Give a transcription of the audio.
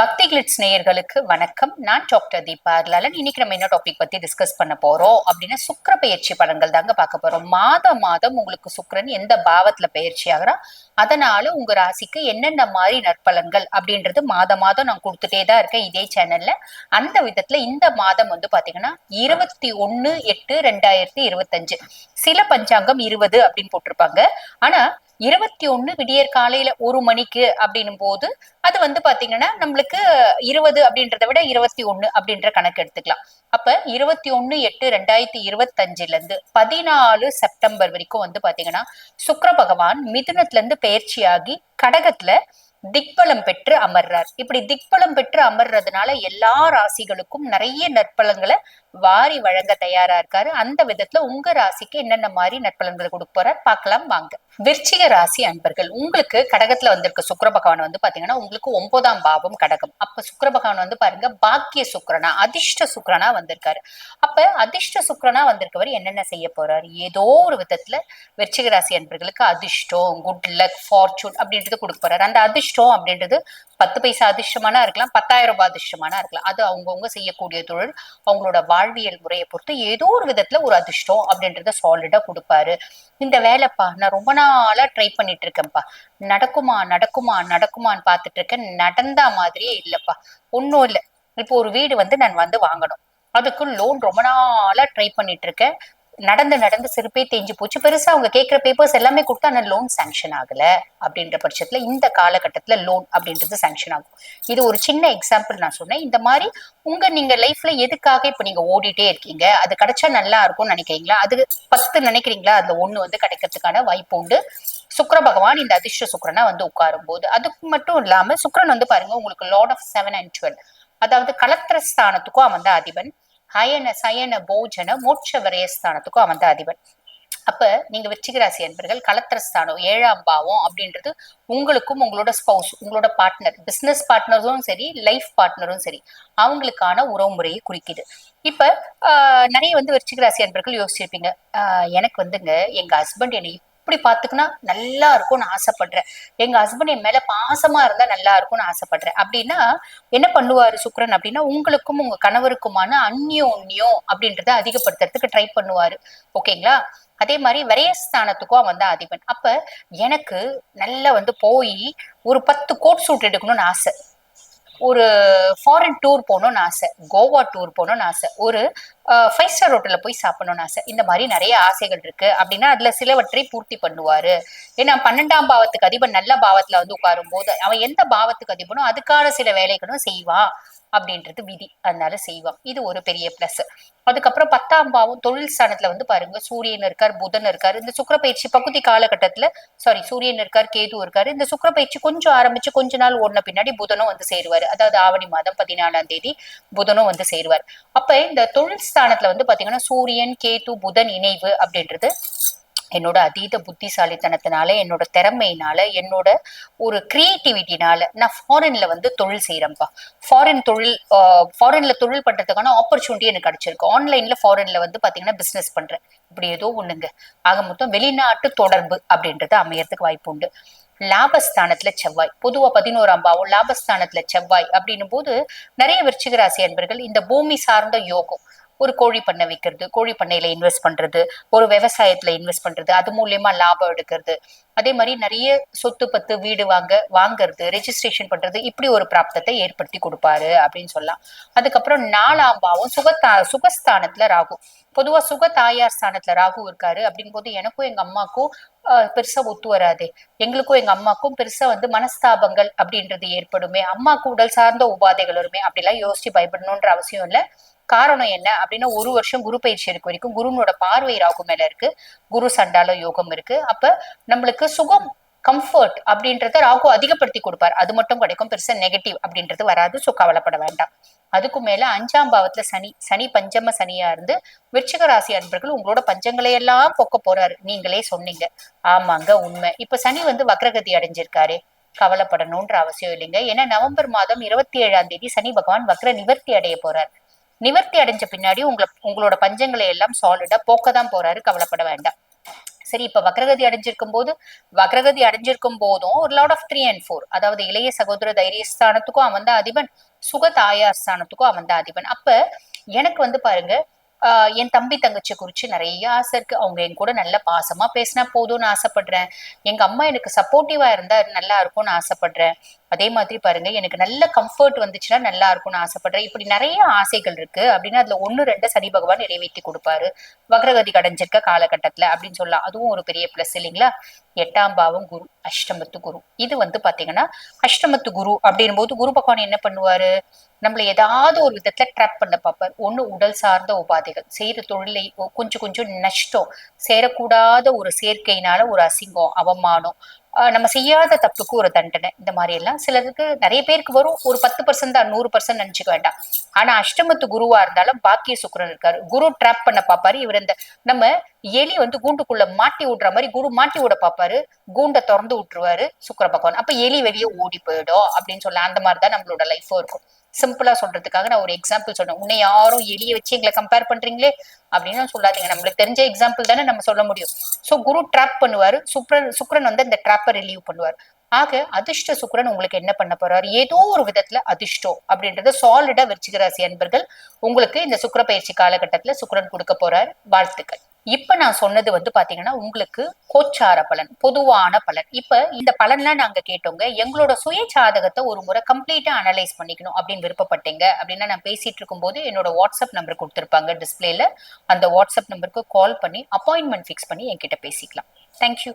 பக்தி கிளிட்ஸ் நேயர்களுக்கு வணக்கம். நான் டாக்டர் தீபா அர்லாலன் இன்னைக்கு நம்ம என்ன டாபிக் பத்தி டிஸ்கஸ் பண்ண போறோம் அப்படின்னா சுக்கிர பயிற்சி பலன்கள் தாங்க பார்க்க போறோம். மாதம் மாதம் உங்களுக்கு சுக்கரன் எந்த பாவத்துல பயிற்சி ஆகிறா அதனால உங்க ராசிக்கு என்னென்ன மாதிரி நற்பலன்கள் அப்படின்றது மாதம் மாதம் நான் கொடுத்துட்டே தான் இருக்கேன் இதே சேனல்ல அந்த விதத்துல இந்த மாதம் வந்து பாத்தீங்கன்னா இருபத்தி ஒன்னு எட்டு ரெண்டாயிரத்தி இருபத்தஞ்சு. சில பஞ்சாங்கம் இருபது அப்படின்னு போட்டிருப்பாங்க. ஆனா இருபத்தி ஒண்ணு விடியற் காலையில ஒரு மணிக்கு அப்படின்னும் போது அது வந்து பாத்தீங்கன்னா நம்மளுக்கு இருபது அப்படின்றத விட இருபத்தி ஒண்ணு அப்படின்ற கணக்கு எடுத்துக்கலாம். அப்ப இருபத்தி ஒண்ணு எட்டு ரெண்டாயிரத்தி இருபத்தஞ்சுல இருந்து பதினாலு செப்டம்பர் வரைக்கும் வந்து பாத்தீங்கன்னா சுக்கர பகவான் மிதுனத்துல இருந்து பயிற்சியாகி கடகத்துல திக்பலம் பெற்று அமர்றார். இப்படி திக்பலம் பெற்று அமர்றதுனால எல்லா ராசிகளுக்கும் நிறைய நற்பலன்களை வாரி வழங்க தயாரா இருக்காரு. அந்த விதத்துல உங்க ராசிக்கு என்னென்ன மாதிரி நற்பலன்களை கொடுக்க போறார்? பார்க்கலாம் வாங்க. விருச்சிக ராசி அன்பர்கள் உங்களுக்கு கடகத்துல வந்திருக்க சுக்கர பகவான் வந்து பாத்தீங்கன்னா உங்களுக்கு ஒன்பதாம் பாவம் கடகம். அப்ப சுக்கர பகவான் வந்து பாருங்க பாக்கிய சுக்கரனா அதிர்ஷ்ட சுக்கரனா வந்திருக்காரு. அப்ப அதிர்ஷ்ட சுக்கரனா வந்திருக்கவர் என்னென்ன செய்ய போறாரு? ஏதோ ஒரு விதத்துல விருச்சிக ராசி அன்பர்களுக்கு அதிர்ஷ்டம் குட் லக் ஃபார்ச்சூன் அப்படின்றது கொடுக்க போறாரு. அந்த அதிர்ஷ்டம் அப்படின்றது பத்து பைசா அதிர்ஷ்டமானா இருக்கலாம் பத்தாயிரம் ரூபாய் அதிர்ஷ்டமானா இருக்கலாம். அது அவங்கவுங்க செய்யக்கூடிய தொழில் அவங்களோட வாழ்வியல் முறையை பொறுத்து ஏதோ ஒரு விதத்துல ஒரு அதிர்ஷ்டம் அப்படின்றத சாலிடா கொடுப்பாரு. இந்த வேலைப்பா நான் ரொம்ப நாள் நாளா ட்ரை பண்ணிட்டு இருக்கேன்ப்பா நடக்குமா நடக்குமா நடக்குமான்னு பார்த்துட்டு இருக்கேன் நடந்தா மாதிரியே இல்லப்பா. ஒன்றும் இல்லை. இப்போ ஒரு வீடு வந்து நான் வந்து வாங்கணும். அதுக்கு லோன் ரொம்ப நாளா ட்ரை பண்ணிட்டு இருக்கேன் நடந்து நடந்து சிறுப்பே தேஞ்சு போச்சு. பெருசா அவங்க கேட்கிற பேப்பர்ஸ் எல்லாமே கொடுத்தா அந்த லோன் சாங்ஷன் ஆகல அப்படின்ற பட்சத்துல இந்த காலகட்டத்துல லோன் அப்படின்றது சாங்ஷன் ஆகும். இது ஒரு சின்ன எக்ஸாம்பிள் நான் சொன்னேன். இந்த மாதிரி உங்க நீங்க லைஃப்ல எதுக்காக இப்ப நீங்க ஓடிட்டே இருக்கீங்க? அது கிடைச்சா நல்லா இருக்கும்னு நினைக்கிறீங்களா? அது பத்து நினைக்கிறீங்களா? அந்த ஒண்ணு வந்து கிடைக்கிறதுக்கான வாய்ப்பு உண்டு. சுக்கர பகவான் இந்த அதிர்ஷ்ட சுக்கரனா வந்து உட்காரும் போது அதுக்கு மட்டும் இல்லாம சுக்கரன் வந்து பாருங்க உங்களுக்கு lord of seven and twelve அதாவது கலத்திர ஸ்தானத்துக்கும் அவன் தான் அதிபன். ஹயன சயன போஜன மோட்ச விரயஸ்தானத்துக்கும் அவன் தான் அதிபன் அப்ப நீங்க விருச்சிக அன்பர்கள் கலத்திரஸ்தானம் ஏழாம் பாவம் அப்படின்றது உங்களுக்கும் உங்களோட ஸ்பௌஸ் உங்களோட பார்ட்னர் பிசினஸ் பார்ட்னரும் சரி லைஃப் பார்ட்னரும் சரி அவங்களுக்கான உறவு முறையை குறிக்குது. இப்ப நிறைய வந்து விருச்சிக அன்பர்கள் யோசிச்சிருப்பீங்க. எனக்கு வந்துங்க எங்க ஹஸ்பண்ட் என்னை எப்படி பாத்துக்கினா நல்லா இருக்கும்னு ஆசைப்படுறேன். எங்க ஹஸ்பண்ட் என் மேல பாசமா இருந்தா நல்லா இருக்கும்னு ஆசைப்படுறேன். அப்படின்னா என்ன பண்ணுவாரு சுக்ரன் அப்படின்னா உங்களுக்கும் உங்க கணவருக்குமான அந்யோன்யம் அப்படின்றத அதிகப்படுத்துறதுக்கு ட்ரை பண்ணுவாரு. ஓகேங்களா அதே மாதிரி விரயஸ்தானத்துக்கும் அவன் தான் அதிபன். அப்ப எனக்கு நல்லா வந்து போய் ஒரு பத்து கோட் சூட் எடுக்கணும்னு ஆசை. ஒரு ஃபாரின் டூர் போகணும்னு ஆசை. கோவா டூர் போகணும்னு ஆசை. ஒரு ஃபைவ் ஸ்டார் ஹோட்டலில் போய் சாப்பிடணும்னு ஆசை. இந்த மாதிரி நிறைய ஆசைகள் இருக்கு. அப்படின்னா அதுல சிலவற்றை பூர்த்தி பண்ணுவாரு. ஏன்னா பன்னெண்டாம் பாவத்துக்கு அதிபன் நல்ல பாவத்துல வந்து உட்காரும் போது அவன் எந்த பாவத்துக்கு அதிபனோ அதுக்கான சில வேலைகளும் செய்வான் அப்படின்றது விதி. அதனால செய்வான். இது ஒரு பெரிய பிளஸ் அதுக்கப்புறம் பத்தாம் பாவம் தொழில் ஸ்தானத்துல வந்து பாருங்க சூரியன் இருக்கார் புதன் இருக்காரு. இந்த சுக்கர பயிற்சி பகுதி காலகட்டத்துல சாரி சூரியன் இருக்கார் கேது இருக்காரு. இந்த சுக்கர பயிற்சி கொஞ்சம் ஆரம்பிச்சு கொஞ்ச நாள் ஓடின பின்னாடி புதனும் வந்து சேருவாரு. அதாவது ஆவணி மாதம் பதினாலாம் தேதி புதனும் வந்து சேருவார். அப்ப இந்த தொழில் ஸ்தானத்துல வந்து பாத்தீங்கன்னா சூரியன் கேது புதன் இணைவு அப்படின்றது என்னோட அதீத புத்திசாலித்தனத்தினால என்னோட திறமையினால என்னோட ஒரு கிரியேட்டிவிட்டினால நான் ஃபாரின்ல வந்து தொழில் செய்யறேன்ப்பா ஃபாரின் தொழில் ஃபாரின்ல தொழில் பண்றதுக்கான ஆப்பர்ச்சுனிட்டி எனக்கு கிடைச்சிருக்கு. ஆன்லைன்ல ஃபாரின்ல வந்து பாத்தீங்கன்னா பிசினஸ் பண்றேன். இப்படி ஏதோ ஒண்ணுங்க. ஆக மொத்தம் வெளிநாட்டு தொடர்பு அப்படின்றது அமையறதுக்கு வாய்ப்பு உண்டு. லாபஸ்தானத்துல செவ்வாய். பொதுவா பதினோராம் பாவம் லாபஸ்தானத்துல செவ்வாய் அப்படின்னும் போது நிறைய விருச்சிக ராசி அன்பர்கள் இந்த பூமி சார்ந்த யோகம் ஒரு கோழி பண்ணை வைக்கிறது கோழி பண்ணையில இன்வெஸ்ட் பண்றது ஒரு விவசாயத்துல இன்வெஸ்ட் பண்றது அது மூலியமா லாபம் எடுக்கிறது. அதே மாதிரி நிறைய சொத்து பத்து வீடு வாங்க வாங்குறது ரெஜிஸ்ட்ரேஷன் பண்றது இப்படி ஒரு பிராப்தத்தை ஏற்படுத்தி கொடுப்பாரு அப்படின்னு சொல்லலாம். அதுக்கப்புறம் நாலாம் பாவம் சுகத்தா சுகஸ்தானத்துல ராகு. பொதுவா சுக தாயார் ஸ்தானத்துல ராகு இருக்காரு. அப்படிங்கும் போது எனக்கும் எங்க அம்மாக்கும் பெருசா ஒத்து வராது. எங்களுக்கும் எங்க அம்மாக்கும் பெருசா வந்து மனஸ்தாபங்கள் அப்படின்றது ஏற்படுமே. அம்மாக்கு உடல் சார்ந்த உபாதைகள் வருமே. அப்படிலாம் யோசிச்சு பயப்படணுன்ற அவசியம் இல்லை. காரணம் என்ன அப்படின்னா ஒரு வருஷம் குரு பயிற்சி இருக்கு வரைக்கும் குருனோட பார்வை ராகு மேல இருக்கு. குரு சண்டால யோகம் இருக்கு. அப்ப நம்மளுக்கு சுகம் கம்ஃபர்ட் அப்படின்றத ராகு அதிகப்படுத்தி கொடுப்பார். அது மட்டும் கிடைக்கும். பெருசா நெகட்டிவ் அப்படின்றது வராது. ஸோ கவலைப்பட வேண்டாம். அதுக்கு மேல அஞ்சாம் பாவத்துல சனி சனி பஞ்சம சனியா இருந்து விருச்சிக ராசி அன்பர்கள் உங்களோட பஞ்சங்களை எல்லாம் பொக்க போறாரு. நீங்களே சொன்னீங்க. ஆமாங்க உண்மை. இப்ப சனி வந்து வக்ரகதி அடைஞ்சிருக்காரு. கவலைப்படணும்ன்ற அவசியம் இல்லைங்க. ஏன்னா நவம்பர் மாதம் இருபத்தி ஏழாம் தேதி சனி பகவான் வக்ர நிவர்த்தி அடைய போறார். நிவர்த்தி அடைஞ்ச பின்னாடி உங்களை உங்களோட பஞ்சங்களை எல்லாம் சாலிடா போக்க தான் போறாரு கவலைப்பட வேண்டாம். சரி இப்ப வக்ரகதி அடைஞ்சிருக்கும் போது வக்ரகதி அடைஞ்சிருக்கும் போதும் ஒரு lord of three and four அதாவது இளைய சகோதர தைரியஸ்தானத்துக்கும் அவன் தான் அதிபன் சுக தாயார் ஸ்தானத்துக்கும் அவன் தான் அதிபன். அப்ப எனக்கு வந்து பாருங்க ஆஹ் என் தம்பி தங்கச்சி குறிச்சு நிறைய ஆசை இருக்கு. அவங்க என் கூட நல்ல பாசமா பேசினா போதும்னு ஆசைப்படுறேன். எங்க அம்மா எனக்கு சப்போர்ட்டிவா இருந்தா நல்லா இருக்கும்னு ஆசைப்படுறேன். அதே மாதிரி பாருங்க எனக்கு நல்ல கம்ஃபர்ட் வந்துச்சுன்னா நல்லா இருக்கும்னு ஆசைப்படுறேன். இப்படி நிறைய ஆசைகள் இருக்கு. அப்படின்னா அதுல ஒன்னு ரெண்டு சனி பகவான் நிறைவேற்றி கொடுப்பாரு. வக்ரகதி கடைஞ்சிருக்க காலகட்டத்துல அப்படின்னு சொல்லலாம். அதுவும் ஒரு பெரிய பிளஸ் இல்லைங்களா? எட்டாம் பாவம் குரு அஷ்டமத்து குரு. இது வந்து பாத்தீங்கன்னா அஷ்டமத்து குரு அப்படின் போது குரு பகவான் என்ன பண்ணுவாரு? நம்மள ஏதாவது ஒரு விதத்துல ட்ராப் பண்ண பார்ப்பார். ஒண்ணு உடல் சார்ந்த உபாதைகள் செய்யற தொழிலை கொஞ்சம் கொஞ்சம் நஷ்டம் சேரக்கூடாத ஒரு சேர்க்கையினால ஒரு அசிங்கம் அவமானம் நம்ம செய்யாத தப்புக்கு ஒரு தண்டனை இந்த மாதிரி எல்லாம். சிலருக்கு நிறைய பேருக்கு வரும் ஒரு பத்து பர்சன்ட் தான் நூறு பர்சன்ட் நினைச்சுக்க வேண்டாம். ஆனா அஷ்டமத்து குருவா இருந்தாலும் பாக்கிய சுக்கரன் இருக்காரு. குரு ட்ராப் பண்ண பாப்பாரு. இவர் இந்த நம்ம எலி வந்து கூண்டுக்குள்ள மாட்டி விடுற மாதிரி குரு மாட்டி விட பாப்பாரு. கூண்டை திறந்து விட்டுருவாரு சுக்கிர பகவான். அப்ப எலி வெளியே ஓடி போயிடும் அப்படின்னு சொல்லலாம் அந்த மாதிரி தான் நம்மளோட லைஃபும் இருக்கும். சிம்பிளா சொல்றதுக்காக நான் ஒரு எக்ஸாம்பிள் சொன்னேன் உன்னை யாரும் எலியை வச்சு எங்களை கம்பேர் பண்றீங்களே அப்படின்னு சொல்லாதீங்க. நம்மளுக்கு தெரிஞ்ச எக்ஸாம்பிள் தானே நம்ம சொல்ல முடியும். சோ குரு ட்ராப் பண்ணுவாரு. சுக்ரன் சுக்ரன் வந்து அந்த ட்ராப்பை ரிலீவ் பண்ணுவார். ஆக அதிர்ஷ்ட சுக்கிரன் உங்களுக்கு என்ன பண்ண போறாரு? ஏதோ ஒரு விதத்துல அதிர்ஷ்டம் அப்படின்றத சாலிடா விருச்சிக அன்பர்கள் உங்களுக்கு இந்த சுக்கிர பயிற்சி காலகட்டத்துல சுக்ரன் கொடுக்க போறார். வாழ்த்துக்கள். இப்ப நான் சொன்னது வந்து பாத்தீங்கன்னா உங்களுக்கு கோச்சார பலன் பொதுவான பலன். இப்ப இந்த பலன்லாம் நாங்க கேட்டோங்க எங்களோட சுய சாதகத்தை ஒரு முறை கம்ப்ளீட்டா அனலைஸ் பண்ணிக்கணும் அப்படின்னு விருப்பப்பட்டீங்க அப்படின்னா நான் பேசிட்டு இருக்கும்போது என்னோட வாட்ஸ்அப் நம்பர் கொடுத்துருப்பாங்க டிஸ்பிளேல அந்த வாட்ஸ்அப் நம்பருக்கு கால் பண்ணி அப்பாயின்மெண்ட் ஃபிக்ஸ் பண்ணி என்கிட்ட பேசிக்கலாம். தேங்க்யூ